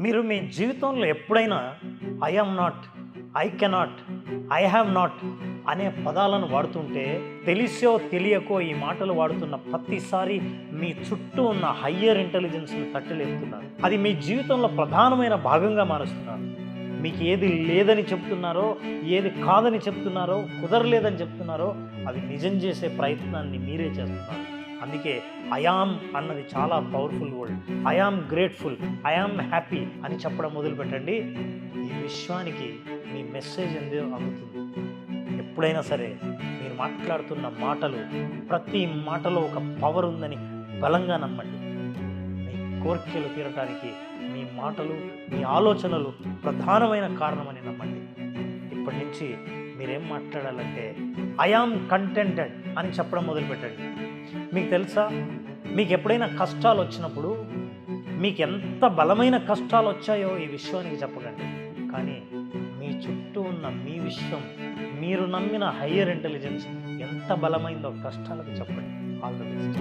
మీరు మీ జీవితంలో ఎప్పుడైనా I am not I cannot I have not అనే పదాలను వాడుతుంటే తెలిసో తెలియకో ఈ మాటలు వాడుతున్న ప్రతిసారి మీ చుట్టూ ఉన్న హయ్యర్ ఇంటెలిజెన్స్ను తట్టలేపుతున్నారు. అది మీ జీవితంలో ప్రధానమైన భాగంగా మారుస్తున్నారు. మీకు ఏది లేదని చెప్తున్నారో ఏది కాదని చెప్తున్నారో కుదరలేదని చెప్తున్నారో అవి నిజం చేసే ప్రయత్నాన్ని మీరే చేస్తున్నారు. అందుకే ఐఆమ్ అన్నది చాలా powerful word I am grateful I am happy అని చెప్పడం మొదలుపెట్టండి. ఈ విశ్వానికి మీ మెసేజ్ ఎందుకు అందుతుంది? ఎప్పుడైనా సరే మీరు మాట్లాడుతున్న మాటలు ప్రతి మాటలో ఒక పవర్ ఉందని బలంగా నమ్మండి. మీ కోరికలు తీరటానికి మీ మాటలు మీ ఆలోచనలు ప్రధానమైన కారణమని నమ్మండి. ఇప్పటి నుంచి మీరేం మాట్లాడాలంటే ఐఆమ్ కంటెంటెడ్ అని చెప్పడం మొదలుపెట్టండి. మీకు తెలుసా? మీకు ఎప్పుడైనా కష్టాలు వచ్చినప్పుడు మీకు ఎంత బలమైన కష్టాలు వచ్చాయో ఈ విశ్వానికి చెప్పకండి. కానీ మీ చుట్టూ ఉన్న మీ విశ్వం మీరు నమ్మిన హయ్యర్ ఇంటెలిజెన్స్ ఎంత బలమైందో కష్టాలకు చెప్పండి. All the best.